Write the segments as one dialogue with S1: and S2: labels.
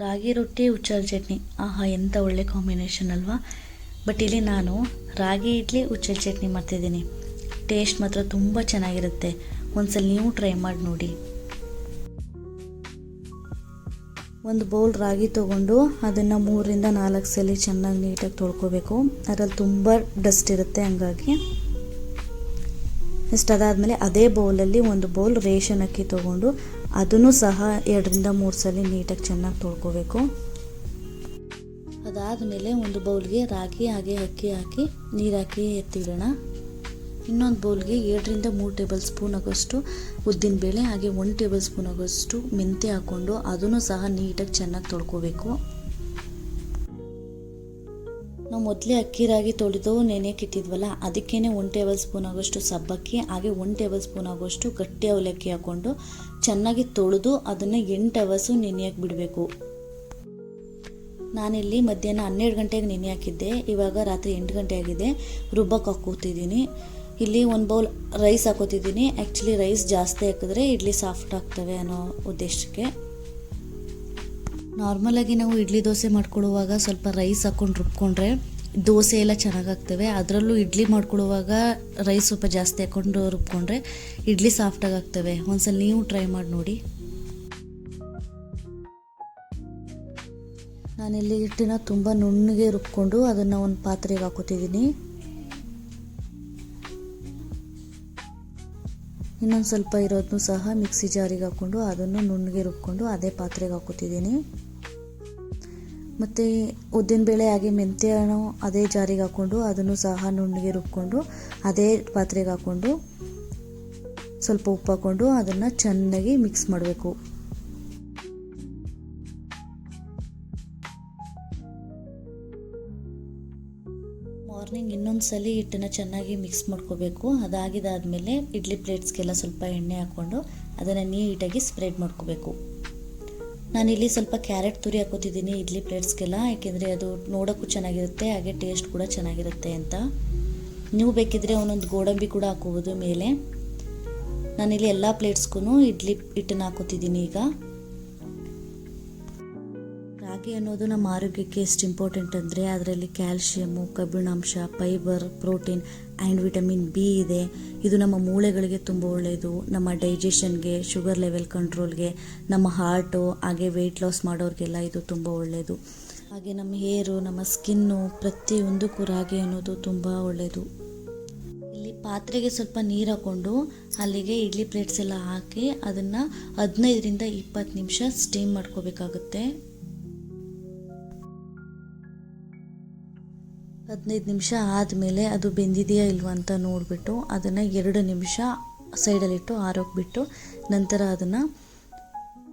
S1: ರಾಗಿ ರೊಟ್ಟಿ ಹುಚ್ಚರ ಚಟ್ನಿ. ಆಹಾ ಎಂಥ ಒಳ್ಳೆ ಕಾಂಬಿನೇಷನ್ ಅಲ್ವಾ. ಬಟ್ ಇಲ್ಲಿ ನಾನು ರಾಗಿ ಇಡ್ಲಿ ಹುಚ್ಚರ ಚಟ್ನಿ ಮಾಡ್ತಿದ್ದೀನಿ. ಟೇಸ್ಟ್ ಮಾತ್ರ ತುಂಬ ಚೆನ್ನಾಗಿರುತ್ತೆ. ಒಂದ್ಸಲ ನೀವು ಟ್ರೈ ಮಾಡಿ ನೋಡಿ. ಒಂದು ಬೌಲ್ ರಾಗಿ ತೊಗೊಂಡು ಅದನ್ನು ಮೂರರಿಂದ ನಾಲ್ಕು ಸಲ ಚೆನ್ನಾಗಿ ನೀಟಾಗಿ ತೊಳ್ಕೊಬೇಕು. ಅದರಲ್ಲಿ ತುಂಬ ಡಸ್ಟ್ ಇರುತ್ತೆ ಹಂಗಾಗಿ. ನೆಕ್ಸ್ಟ್ ಅದಾದಮೇಲೆ ಅದೇ ಬೌಲಲ್ಲಿ ಒಂದು ಬೌಲ್ ರೇಷನ್ ಅಕ್ಕಿ ತೊಗೊಂಡು ಅದನ್ನು ಸಹ ಎರಡರಿಂದ ಮೂರು ಸಲ ನೀಟಾಗಿ ಚೆನ್ನಾಗಿ ತೊಳ್ಕೊಬೇಕು. ಅದಾದಮೇಲೆ ಒಂದು ಬೌಲ್ಗೆ ರಾಗಿ ಹಾಗೆ ಅಕ್ಕಿ ಹಾಕಿ ನೀರು ಹಾಕಿ ಎತ್ತಿಡೋಣ. ಇನ್ನೊಂದು ಬೌಲ್ಗೆ ಎರಡರಿಂದ ಮೂರು ಟೇಬಲ್ ಸ್ಪೂನ್ ಆಗೋಷ್ಟು ಉದ್ದಿನಬೇಳೆ ಹಾಗೆ ಒಂದು ಟೇಬಲ್ ಸ್ಪೂನ್ ಆಗೋಷ್ಟು ಮೆಂತ್ಯ ಹಾಕ್ಕೊಂಡು ಅದನ್ನು ಸಹ ನೀಟಾಗಿ ಚೆನ್ನಾಗಿ ತೊಳ್ಕೊಬೇಕು. ನಾವು ಮೊದಲೇ ಅಕ್ಕಿ ರಾಗಿ ತೊಳೆದು ನೆನೆಯಕ್ಕೆ ಇಟ್ಟಿದ್ವಲ್ಲ ಅದಕ್ಕೇ ಒನ್ ಟೇಬಲ್ ಸ್ಪೂನ್ ಆಗೋಷ್ಟು ಸಬ್ಬಕ್ಕಿ, ಹಾಗೆ ಒನ್ ಟೇಬಲ್ ಸ್ಪೂನ್ ಆಗೋಷ್ಟು ಗಟ್ಟಿ ಅವಲಕ್ಕಿ ಹಾಕ್ಕೊಂಡು ಚೆನ್ನಾಗಿ ತೊಳೆದು ಅದನ್ನು ಎಂಟು ಅವರ್ಸು ನೆನೆಯಕ್ಕೆ ಬಿಡಬೇಕು. ನಾನಿಲ್ಲಿ ಮಧ್ಯಾಹ್ನ ಹನ್ನೆರಡು ಗಂಟೆಗೆ ನೆನೆ ಹಾಕಿದ್ದೆ, ಇವಾಗ ರಾತ್ರಿ ಎಂಟು ಗಂಟೆ ಆಗಿದೆ. ರುಬ್ಬಕ್ಕೆ ಹಾಕೋತಿದ್ದೀನಿ ಇಲ್ಲಿ ಒಂದು ಬೌಲ್ ರೈಸ್ ಹಾಕೋತಿದ್ದೀನಿ ಆ್ಯಕ್ಚುಲಿ ರೈಸ್ ಜಾಸ್ತಿ ಹಾಕಿದ್ರೆ ಇಡ್ಲಿ ಸಾಫ್ಟ್ ಆಗ್ತವೆ ಅನ್ನೋ ಉದ್ದೇಶಕ್ಕೆ. ನಾರ್ಮಲಾಗಿ ನಾವು ಇಡ್ಲಿ ದೋಸೆ ಮಾಡ್ಕೊಳ್ಳುವಾಗ ಸ್ವಲ್ಪ ರೈಸ್ ಹಾಕ್ಕೊಂಡು ರುಬ್ಕೊಂಡ್ರೆ ದೋಸೆ ಎಲ್ಲ ಚೆನ್ನಾಗಾಗ್ತವೆ. ಅದರಲ್ಲೂ ಇಡ್ಲಿ ಮಾಡ್ಕೊಳ್ಳುವಾಗ ರೈಸ್ ಸ್ವಲ್ಪ ಜಾಸ್ತಿ ಹಾಕ್ಕೊಂಡು ರುಬ್ಕೊಂಡ್ರೆ ಇಡ್ಲಿ ಸಾಫ್ಟಾಗಿ ಆಗ್ತವೆ ಒಂದ್ಸಲ ನೀವು ಟ್ರೈ ಮಾಡಿ ನೋಡಿ. ನಾನಿಲ್ಲಿ ಹಿಟ್ಟನ್ನ ತುಂಬ ನುಣ್ಣಗೆ ರುಬ್ಕೊಂಡು ಅದನ್ನು ಒಂದು ಪಾತ್ರೆಗೆ ಹಾಕೋತಿದ್ದೀನಿ. ಇನ್ನೊಂದು ಸ್ವಲ್ಪ ಇರೋದನ್ನು ಸಹ ಮಿಕ್ಸಿ ಜಾರಿಗೆ ಹಾಕ್ಕೊಂಡು ಅದನ್ನು ನುಣ್ಣಗೆ ರುಬ್ಕೊಂಡು ಅದೇ ಪಾತ್ರೆಗೆ ಹಾಕೋತಿದ್ದೀನಿ ಮತ್ತು ಉದ್ದಿನಬೇಳೆ ಹಾಗೆ ಮೆಂತ್ಯನೂ ಅದೇ ಜಾರಿಗೆ ಹಾಕ್ಕೊಂಡು ಅದನ್ನು ಸಹ ನುಣ್ಣಗೆ ರುಬ್ಕೊಂಡು ಅದೇ ಪಾತ್ರೆಗೆ ಹಾಕ್ಕೊಂಡು ಸ್ವಲ್ಪ ಉಪ್ಪು ಹಾಕ್ಕೊಂಡು ಅದನ್ನು ಚೆನ್ನಾಗಿ ಮಿಕ್ಸ್ ಮಾಡಬೇಕು. ಮಾರ್ನಿಂಗ್ ಇನ್ನೊಂದು ಸಲ ಹಿಟ್ಟನ್ನು ಚೆನ್ನಾಗಿ ಮಿಕ್ಸ್ ಮಾಡ್ಕೋಬೇಕು. ಅದಾಗಿದ್ದಾದಮೇಲೆ ಇಡ್ಲಿ ಪ್ಲೇಟ್ಸ್ಗೆಲ್ಲ ಸ್ವಲ್ಪ ಎಣ್ಣೆ ಹಾಕ್ಕೊಂಡು ಅದನ್ನು ನೀಟಾಗಿ ಸ್ಪ್ರೆಡ್ ಮಾಡ್ಕೋಬೇಕು. ನಾನಿಲ್ಲಿ ಸ್ವಲ್ಪ ಕ್ಯಾರೆಟ್ ತುರಿ ಹಾಕೋತಿದ್ದೀನಿ ಇಡ್ಲಿ ಪ್ಲೇಟ್ಸ್ಗೆಲ್ಲ ಯಾಕೆಂದರೆ ಅದು ನೋಡೋಕ್ಕೂ ಚೆನ್ನಾಗಿರುತ್ತೆ, ಹಾಗೆ ಟೇಸ್ಟ್ ಕೂಡ ಚೆನ್ನಾಗಿರುತ್ತೆ ಅಂತ. ನೀವು ಬೇಕಿದ್ರೆ ಒಂದೊಂದು ಗೋಡಂಬಿ ಕೂಡ ಹಾಕೋಬೋದು ಮೇಲೆ. ನಾನಿಲ್ಲಿ ಎಲ್ಲ ಪ್ಲೇಟ್ಸ್ಗೂ ಇಡ್ಲಿ ಹಿಟ್ಟನ್ನು ಹಾಕೋತಿದ್ದೀನಿ ಈಗ. ರಾಗಿ ಅನ್ನೋದು ನಮ್ಮ ಆರೋಗ್ಯಕ್ಕೆ ಎಷ್ಟು ಇಂಪಾರ್ಟೆಂಟ್ ಅಂದರೆ ಅದರಲ್ಲಿ ಕ್ಯಾಲ್ಶಿಯಮ್ಮು ಕಬ್ಬಿಣಾಂಶ fibre protein and vitamin B ಇದೆ. ಇದು ನಮ್ಮ ಮೂಳೆಗಳಿಗೆ ತುಂಬ ಒಳ್ಳೆಯದು ನಮ್ಮ ಡೈಜೆಷನ್ಗೆ ಶುಗರ್ ಲೆವೆಲ್ ಕಂಟ್ರೋಲ್ಗೆ ನಮ್ಮ ಹಾರ್ಟು ಹಾಗೆ ವೆಯ್ಟ್ ಲಾಸ್ ಮಾಡೋರಿಗೆಲ್ಲ ಇದು ತುಂಬ ಒಳ್ಳೆಯದು ಹಾಗೆ ನಮ್ಮ ಹೇರು ನಮ್ಮ ಸ್ಕಿನ್ನು ಪ್ರತಿಯೊಂದಕ್ಕೂ ರಾಗಿ ಅನ್ನೋದು ತುಂಬ ಒಳ್ಳೆಯದು ಇಲ್ಲಿ ಪಾತ್ರೆಗೆ ಸ್ವಲ್ಪ ನೀರು ಹಾಕ್ಕೊಂಡು ಅಲ್ಲಿಗೆ ಇಡ್ಲಿ ಪ್ಲೇಟ್ಸ್ ಎಲ್ಲ ಹಾಕಿ ಅದನ್ನು ಹದಿನೈದರಿಂದ ಇಪ್ಪತ್ತು ನಿಮಿಷ ಸ್ಟೀಮ್ ಮಾಡ್ಕೋಬೇಕಾಗುತ್ತೆ. ಹದಿನೈದು ನಿಮಿಷ ಆದಮೇಲೆ ಅದು ಬೆಂದಿದೆಯಾ ಇಲ್ವ ಅಂತ ನೋಡಿಬಿಟ್ಟು ಅದನ್ನು ಎರಡು ನಿಮಿಷ ಸೈಡಲ್ಲಿಟ್ಟು ಆರೋಗ್ಬಿಟ್ಟು ನಂತರ ಅದನ್ನು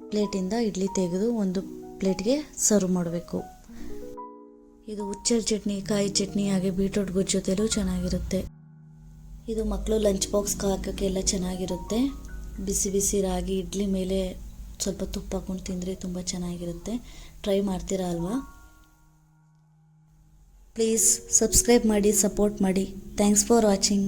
S1: ಪ್ಲೇಟಿಂದ ಇಡ್ಲಿ ತೆಗೆದು ಒಂದು ಪ್ಲೇಟ್ಗೆ ಸರ್ವ್ ಮಾಡಬೇಕು. ಇದು ಹುಚ್ಚರ್ ಚಟ್ನಿ, ಕಾಯಿ ಚಟ್ನಿ, ಹಾಗೆ ಬೀಟ್ರೂಟ್ ಗೊಜ್ಜು ಜೊತೆಲೂ ಚೆನ್ನಾಗಿರುತ್ತೆ. ಇದು ಮಕ್ಕಳು ಲಂಚ್ ಬಾಕ್ಸ್ಗೆ ಹಾಕೋಕ್ಕೆ ಎಲ್ಲ ಚೆನ್ನಾಗಿರುತ್ತೆ. ಬಿಸಿ ಬಿಸಿ ರಾಗಿ, ಇಡ್ಲಿ ಮೇಲೆ ಸ್ವಲ್ಪ ತುಪ್ಪ ಹಾಕೊಂಡು ತಿಂದರೆ ತುಂಬ ಚೆನ್ನಾಗಿರುತ್ತೆ. ಟ್ರೈ ಮಾಡ್ತೀರಾ ಅಲ್ವಾ? ಪ್ಲೀಸ್ ಸಬ್ಸ್ಕ್ರೈಬ್ ಮಾಡಿ ಸಪೋರ್ಟ್ ಮಾಡಿ. Thanks for watching